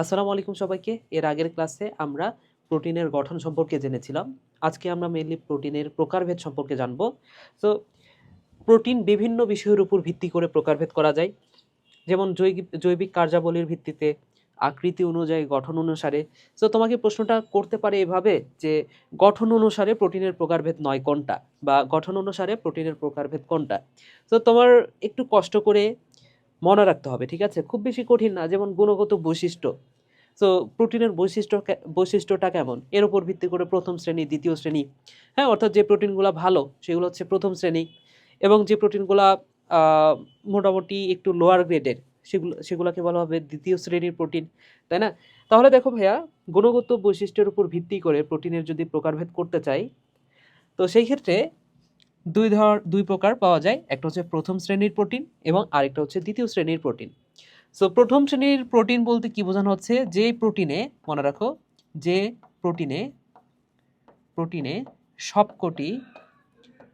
আসসালামু আলাইকুম সবাইকে। এর আগের ক্লাসে আমরা প্রোটিনের গঠন সম্পর্কে জেনেছিলাম। আজকে আমরা মেনলি প্রোটিনের প্রকারভেদ সম্পর্কে জানব। তো প্রোটিন বিভিন্ন বিষয়ের উপর ভিত্তি করে প্রকারভেদ করা যায়। যেমন জৈবিক জৈবিক কার্যাবলীর ভিত্তিতে, আকৃতি অনুযায়ী, গঠন অনুসারে। তো তোমাকে প্রশ্নটা করতে পারে এভাবে যে, গঠন অনুসারে প্রোটিনের প্রকারভেদ নয় কোনটা, বা গঠন অনুসারে প্রোটিনের প্রকারভেদ কোনটা। তো তোমার একটু কষ্ট করে মনে রাখতে হবে, ঠিক আছে? খুব বেশি কঠিন না, যেমন গুণগত বৈশিষ্ট্য। তো প্রোটিনের বৈশিষ্ট্য বৈশিষ্ট্যটা কেমন? এর উপর ভিত্তি করে প্রথম শ্রেণি, দ্বিতীয় শ্রেণি হ্যাঁ? অর্থাৎ যে প্রোটিনগুলো ভালো, সেগুলো হচ্ছে প্রথম শ্রেণি এবং যে প্রোটিনগুলো মোটামুটি একটু লোয়ার গ্রেডের সেগুলো, সেগুলোকে বলা হবে দ্বিতীয় শ্রেণির প্রোটিন, তাই না? তাহলে দেখো ভাইয়া, গুণগত বৈশিষ্ট্যের উপর ভিত্তি করে প্রোটিনের যদি প্রকারভেদ করতে চাই, তো সেই ক্ষেত্রে দুই ধর, দুই প্রকার পাওয়া যায়। একটা হচ্ছে প্রথম শ্রেণির প্রোটিন এবং আরেকটা হচ্ছে দ্বিতীয় শ্রেণির প্রোটিন। সো প্রথম শ্রেণির প্রোটিন বলতে কি বোঝানো হচ্ছে? যে প্রোটিনে, মনে রাখো, যে প্রোটিনে প্রোটিনে সবকটি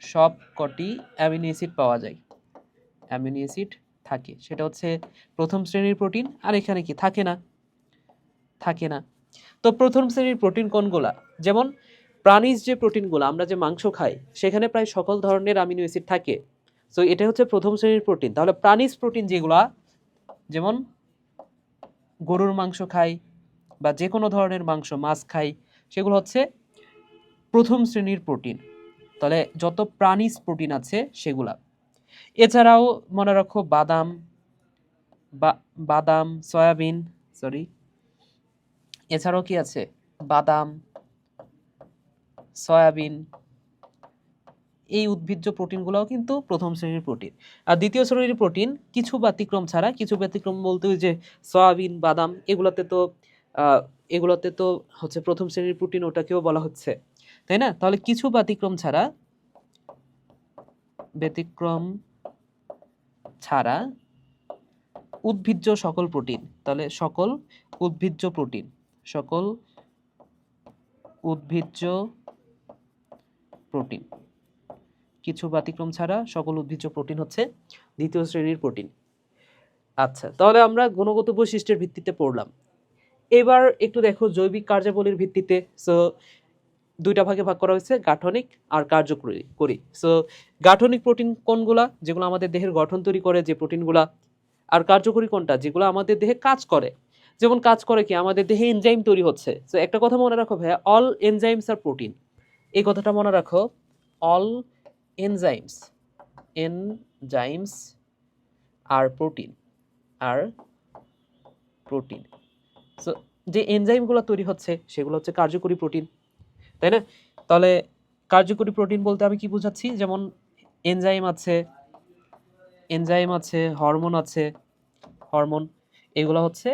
সবকটি অ্যামিনো অ্যাসিড পাওয়া যায়। অ্যামিনো অ্যাসিড থাকে। সেটা হচ্ছে প্রথম শ্রেণির প্রোটিন, আর এখানে কি? থাকে না। থাকে না। তো প্রথম শ্রেণির প্রোটিন কোনগুলা? যেমন প্রাণীজ যে প্রোটিনগুলো, আমরা যে মাংস খাই, সেখানে প্রায় সকল ধরনের অ্যামিনো অ্যাসিড থাকে। সো এটা হচ্ছে প্রথম শ্রেণির প্রোটিন। তাহলে প্রাণীজ প্রোটিন যেগুলা, যেমন গরুর মাংস খাই বা যে কোনো ধরনের মাংস, মাছ খাই, সেগুলো হচ্ছে প্রথম শ্রেণির প্রোটিন। তাহলে যত প্রাণীজ প্রোটিন আছে, সেগুলা। এছাড়াও মনে রাখো বাদাম, বা, বাদাম, সয়াবিন সরি এছাড়াও কি আছে? বাদাম সয়াবিন, এই উদ্ভিজ্জ প্রোটিনগুলোও কিন্তু প্রথম শ্রেণির প্রোটিন। আর দ্বিতীয় শ্রেণির প্রোটিন কিছু ব্যতিক্রম ছাড়া, কিছু ব্যতিক্রম বলতে ওই যে সয়াবিন, বাদাম, এগুলোতে তো এগুলোতে তো হচ্ছে প্রথম শ্রেণির প্রোটিন ওটাকেও বলা হচ্ছে। তাই না? তাহলে কিছু ব্যতিক্রম ছাড়া ব্যতিক্রম ছাড়া উদ্ভিজ্জ সকল প্রোটিন। তাহলে সকল উদ্ভিজ্জ প্রোটিন, সকল উদ্ভিজ্জ প্রোটিন। কিছু ব্যতিক্রম ছাড়া সকল উদ্ভিজ্জ প্রোটিন হচ্ছে দ্বিতীয় শ্রেণির প্রোটিন। আচ্ছা তাহলে আমরা গুণগত বৈশিষ্ট্যের ভিত্তিতে পড়লাম। এবার একটু দেখো জৈবিক কার্যাবলীর ভিত্তিতে। সো দুইটা ভাগে ভাগ করা হয়েছে, গাঠনিক আর কার্যকরী করি। সো গাঠনিক প্রোটিন কোনগুলা? যেগুলো আমাদের দেহের গঠন তৈরি করে, যে প্রোটিনগুলা। আর কার্যকরী কোনটা? যেগুলো আমাদের দেহে কাজ করে। যেমন কাজ করে কি? আমাদের দেহে এনজাইম তৈরি হচ্ছে। তো একটা কথা মনে রাখো ভাইয়া অল এনজাইমস আর প্রোটিন এই কথাটা মনে রাখো অল এনজাইমস এনজাইমস আর প্রোটিন আর প্রোটিন সো যে এনজাইমগুলো তৈরি হচ্ছে, সেগুলো হচ্ছে কার্যকরী প্রোটিন তাই না? তাহলে কার্যকরী প্রোটিন বলতে আমি কি বোঝাচ্ছি? যেমন এনজাইম আছে এনজাইম আছে হরমোন আছে হরমোন এগুলো হচ্ছে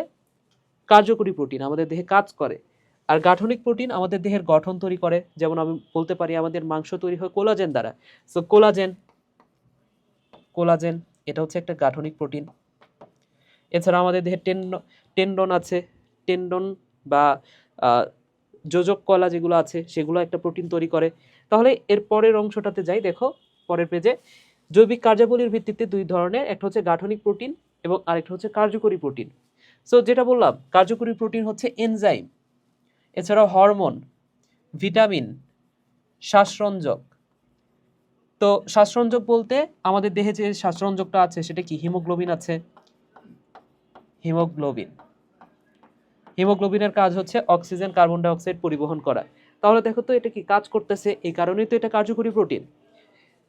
কার্যকরী প্রোটিন আমাদের দেহে কাজ করে। আর গাঠনিক প্রোটিন আমাদের দেহের গঠন তৈরি করে। যেমন আমি বলতে পারি, আমাদের মাংস তৈরি হয় কোলাজেন দ্বারা। সো কোলাজেন কোলাজেন, এটা হচ্ছে একটা গাঠনিক প্রোটিন। এছাড়া আমাদের দেহের টেন্ডন টেন্ডন আছে। টেন্ডন বা যোজক কলা যেগুলো আছে, সেগুলো একটা প্রোটিন তৈরি করে। তাহলে এর পরের অংশটাতে যাই, দেখো, পরের পেজে জৈবিক কার্যাবলীর ভিত্তিতে দুই ধরনের, একটা হচ্ছে গাঠনিক প্রোটিন এবং আরেকটা হচ্ছে কার্যকরী প্রোটিন। সো যেটা বললাম, কার্যকরী প্রোটিন হচ্ছে এনজাইম এছাড়াও হরমোন, ভিটামিন, শ্বাসরঞ্জক। তো শ্বাসরঞ্জক বলতে আমাদের দেহে যে শ্বাসরঞ্জকটা আছে সেটা কি? হিমোগ্লোবিন আছে। হিমোগ্লোবিন। হিমোগ্লোবিনের কাজ হচ্ছে অক্সিজেন কার্বন ডাই অক্সাইড পরিবহন করা। তাহলে দেখো তো এটা কি কাজ করতেছে? এই কারণেই তো এটা কার্যকরী প্রোটিন।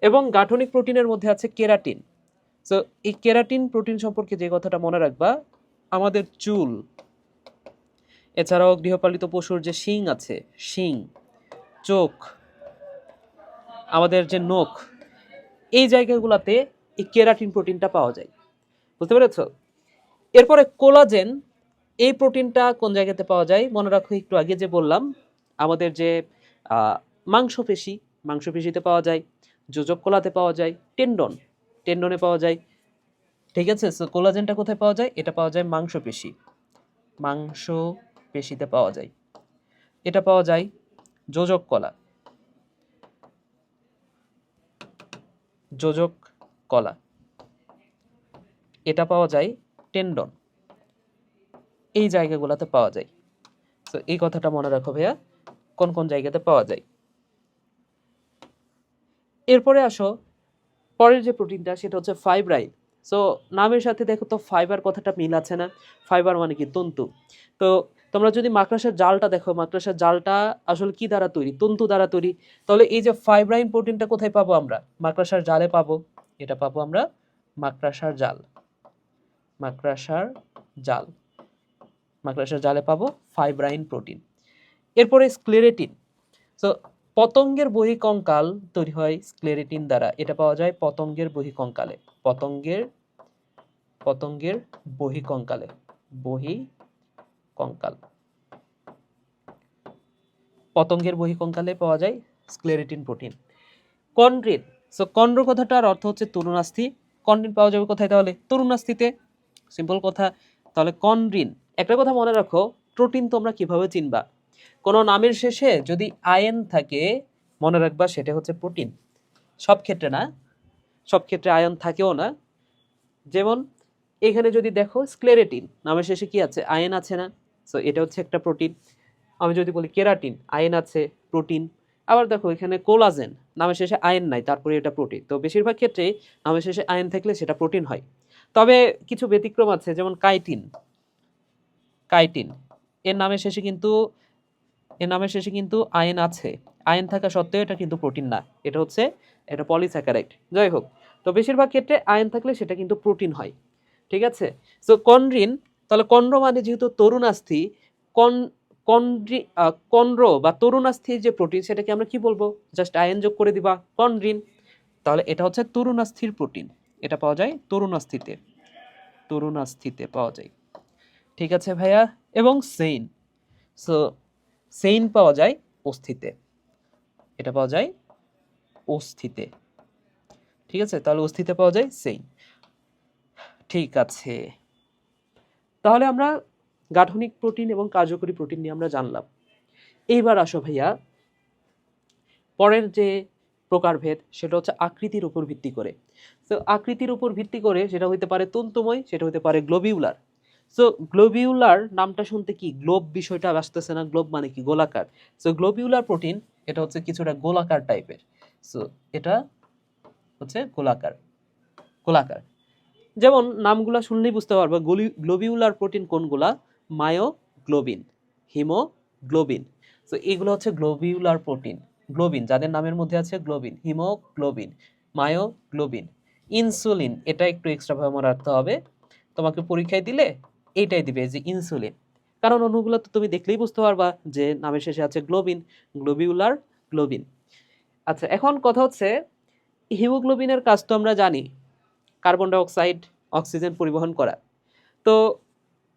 এবং গাঠনিক প্রোটিনের মধ্যে আছে কেরাটিন। সো এই কেরাটিন প্রোটিন সম্পর্কে যে কথাটা মনে রাখবা, আমাদের চুল এছাড়াও গৃহপালিত পশুর যে শিং আছে, শিং, চোখ, আমাদের যে নখ, এই জায়গাগুলোতে এই কেরাটিন প্রোটিনটা পাওয়া যায়। বুঝতে পেরেছ? এরপরে কোলাজেন, এই প্রোটিনটা কোন জায়গাতে পাওয়া যায়? মনে রাখো, একটু আগে যে বললাম, আমাদের যে মাংসপেশি, মাংসপেশিতে পাওয়া যায়, যোজক কোলাতে পাওয়া যায়, টেন্ডন, টেন্ডনে পাওয়া যায়। ঠিক আছে? কোলাজেনটা কোথায় পাওয়া যায়? এটা পাওয়া যায় মাংসপেশি। মাংস পেশিতে পাওয়া যায়। এটা পাওয়া যায় যোজক কলা। যোজক কলা। এটা পাওয়া যায় টেন্ডন। এই জায়গাগুলোতে পাওয়া যায়। তো এই কথাটা মনে রাখো ভাইয়া, কোন কোন জায়গাতে পাওয়া যায়। এরপরে আসো, পরের যে প্রোটিনটা, সেটা হচ্ছে ফাইব্রাইন সো নামের সাথে দেখো তো ফাইবার কথাটা মিল আছে না? ফাইবার মানে কি তন্তু। তো তোমরা যদি মাকড়াসার জালটা দেখো, মাকড়াসার জালটা আসলে কি দ্বারা তৈরি? তন্তু দ্বারা তৈরি। তাহলে এই যে ফাইব্রাইন প্রোটিনটা কোথায় পাবো আমরা? মাকড়াসার জালে পাবো। এটা পাবো আমরা মাকড়াসার জাল। মাকড়াসার জাল। মাকড়াসার জালে পাবো ফাইব্রাইন প্রোটিন এরপরে স্ক্লেরেটিন সো পতঙ্গের বহিকঙ্কাল তৈরি হয় স্ক্লেরেটিন দ্বারা। এটা পাওয়া যায় পতঙ্গের বহিকঙ্কালে। পতঙ্গের পতঙ্গের বহিকঙ্কালে। বহি কঙ্কাল। পতঙ্গের বহি কঙ্কালে পাওয়া যায় sclerotin protein chondrin so chondro কথাটার অর্থ হচ্ছে তরুণাস্থি। কন্ড্রিন পাওয়া যাবে কোথায় তাহলে? তরুণাস্থিতে। সিম্পল কথা। তাহলে কন্ড্রিন একটা কথা মনে রাখো প্রোটিন তোমরা কীভাবে চিনবা? কোনো নামের শেষে যদি আয়ন থাকে, মনে রাখবা সেটা হচ্ছে প্রোটিন সব ক্ষেত্রে না। সব ক্ষেত্রে আয়ন থাকেও না। যেমন, এখানে যদি দেখো স্ক্লেরেটিন নামের শেষে কি আছে? আয়ন আছে না। সো এটা হচ্ছে একটা প্রোটিন আমি যদি বলি কেরাটিন, আয়ন আছে প্রোটিন আবার দেখো এখানে কোলাজেন নামের শেষে আয়ন নাই, তারপরে এটা প্রোটিন তো বেশিরভাগ ক্ষেত্রে নামের শেষে আয়ন থাকলে সেটা প্রোটিন হয়। তবে কিছু ব্যতিক্রম আছে, যেমন কাইটিন কাইটিন এর নামের শেষে কিন্তু, এর নামের শেষে কিন্তু আয়ন আছে। আয়ন থাকা সত্ত্বেও এটা কিন্তু প্রোটিন না। এটা হচ্ছে, এটা পলিস্যাকারাইড যাই হোক, তো বেশিরভাগ ক্ষেত্রে আয়ন থাকলে সেটা কিন্তু প্রোটিন হয়। ঠিক আছে? সো কন্ড্রিন তাহলে কন্ড্র মানে যেহেতু তরুণাস্থি, কন, কন্ড্রি কন্ড্র বা তরুণাস্থির যে প্রোটিন, সেটাকে আমরা কি বলব? জাস্ট আয়ন যোগ করে দিবা, কন্ড্রিন। তাহলে এটা হচ্ছে তরুণাস্থির প্রোটিন। এটা পাওয়া যায় তরুণাস্থিতে। তরুণাস্থিতে পাওয়া যায়। ঠিক আছে ভাইয়া? এবং সেইন। সো, সেইন পাওয়া যায় অস্থিতে। এটা পাওয়া যায় অস্থিতে। ঠিক আছে? তাহলে অস্থিতে পাওয়া যায় সেইন। ঠিক আছে। তাহলে আমরা গাঠনিক প্রোটিন এবং কার্যকরী প্রোটিন নিয়ে আমরা জানলাম। এইবার আসো ভাইয়া, পরের যে প্রকারভেদ সেটা হচ্ছে আকৃতির উপর ভিত্তি করে। তো আকৃতির উপর ভিত্তি করে সেটা হইতে পারে তন্তুময়, সেটা হইতে পারে গ্লোবিউলার সো গ্লোবিউলার নামটা শুনতে কি? গ্লোব বিষয়টা আসতেছে না গ্লোব মানে কি? গোলাকার। সো গ্লোবিউলার প্রোটিন এটা হচ্ছে কিছুটা গোলাকার টাইপের সো এটা হচ্ছে গোলাকার। গোলাকার। যেমন নামগুলা শুনলেই বুঝতে পারবে গ্লোবিউলার প্রোটিন কোনগুলা? মায়োগ্লোবিন হিমোগ্লোবিন তো এগুলো হচ্ছে গ্লোবিউলার প্রোটিন গ্লোবিন যাদের নামের মধ্যে আছে গ্লোবিন হিমোগ্লোবিন মায়োগ্লোবিন ইনসুলিন এটা একটু এক্সট্রাভাবে মনে রাখতে হবে, তোমাকে পরীক্ষায় দিলে এইটাই দিবে যে ইনসুলিন কারণ অন্যগুলো তো তুমি দেখলেই বুঝতে পারবা যে নামের শেষে আছে গ্লোবিন গ্লোবিউলার গ্লোবিন আচ্ছা এখন কথা হচ্ছে হিমোগ্লোবিনের কাজ তো আমরা জানি কার্বন ডাইঅক্সাইড, অক্সিজেন পরিবহন করা তো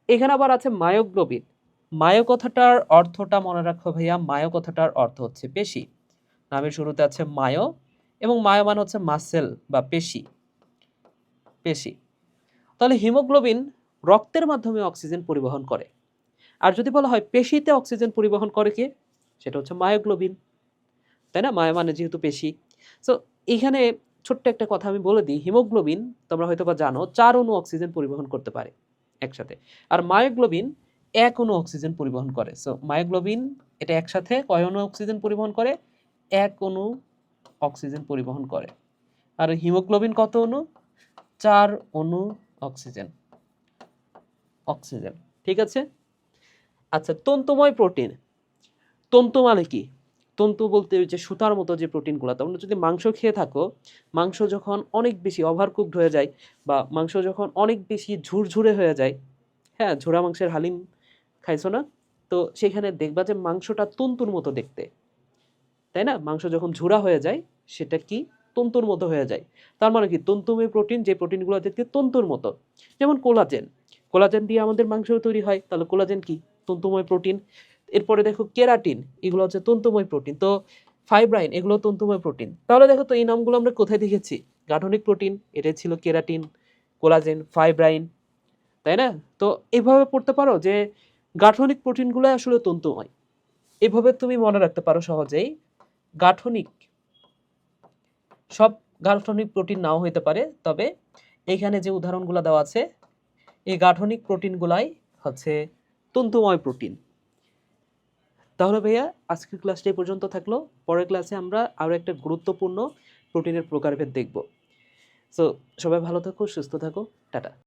এখানে আবার আছে মায়োগ্লোবিন। মায়ো কথাটার অর্থটা মনে রাখো ভাইয়া মায়ো কথাটার অর্থ হচ্ছে পেশি। নামের শুরুতে আছে মায়ো এবং মায়ো মানে হচ্ছে মাসেল বা পেশি। পেশি। তাহলে হিমোগ্লোবিন রক্তের মাধ্যমে অক্সিজেন পরিবহন করে। আর যদি বলা হয় পেশিতে অক্সিজেন পরিবহন করে কে? সেটা হচ্ছে মায়োগ্লোবিন। তাই না? মায়া মানে যেহেতু পেশি। সো এখানে ছোট্ট একটা কথা আমি বলে দিই, হিমোগ্লোবিন তোমরা হয়তো বা জানো, চার অণু অক্সিজেন পরিবহন করতে পারে একসাথে। আর মায়োগ্লোবিন এক অণু অক্সিজেন পরিবহন করে। সো মায়োগ্লোবিন এটা একসাথে কয় অণু অক্সিজেন পরিবহন করে? এক অণু অক্সিজেন পরিবহন করে। আর হিমোগ্লোবিন কত অণু? চার অণু অক্সিজেন। অক্সিজেন, ঠিক আছে? আচ্ছা তন্তুময় প্রোটিন। তন্তু মানে কি? তন্তু বলতে ওই যে সুতার মতো যে প্রোটিনগুলো, তোমরা যদি মাংস খেয়ে থাকো, মাংস যখন অনেক বেশি ওভারকুকড হয়ে যায় বা মাংস যখন অনেক বেশি ঝুরঝুরে হয়ে যায় হ্যাঁ ঝোড়া মাংসের হালিম খাইছো না? তো সেখানে দেখবা যে মাংসটা তন্তুর মতো দেখতে। তাই না? মাংস যখন ঝুরা হয়ে যায়, সেটা কি? তন্তুর মতো হয়ে যায়। তার মানে কি? তন্তুময় প্রোটিন, যে প্রোটিনগুলো দেখতে তন্তুর মতো। যেমন কোলাজেন। কোলাজেন দিয়ে আমাদের মাংস তৈরি হয়। তাহলে কোলাজেন কি? তন্তুময় প্রোটিন। এরপরে দেখো কেরাটিন, এগুলো হচ্ছে তন্তুময় প্রোটিন তো ফাইব্রাইন এগুলো তন্তুময় প্রোটিন তাহলে দেখো তো এই নামগুলো আমরা কোথায় দেখেছি? গাঠনিক প্রোটিন এটা ছিল কেরাটিন কোলাজেন ফাইব্রাইন তাই না? তো এভাবে পড়তে পারো যে গাঠনিক প্রোটিনগুলো আসলে তন্তুময়। এভাবে তুমি মনে রাখতে পারো সহজেই গাঠনিক, সব গাঠনিক প্রোটিন নাও হইতে পারে, তবে এখানে যে উদাহরণগুলো দেওয়া আছে, এই গাঠনিক প্রোটিনগুলাই হচ্ছে তন্তুময় প্রোটিন তাহলে ভাইয়া, আজকের ক্লাসটা এই পর্যন্ত থাকল। পরের ক্লাসে আমরা আরও একটা গুরুত্বপূর্ণ প্রোটিনের প্রকারভেদ দেখব। সো সবাই ভালো থাকো, সুস্থ থাকো, টাটা।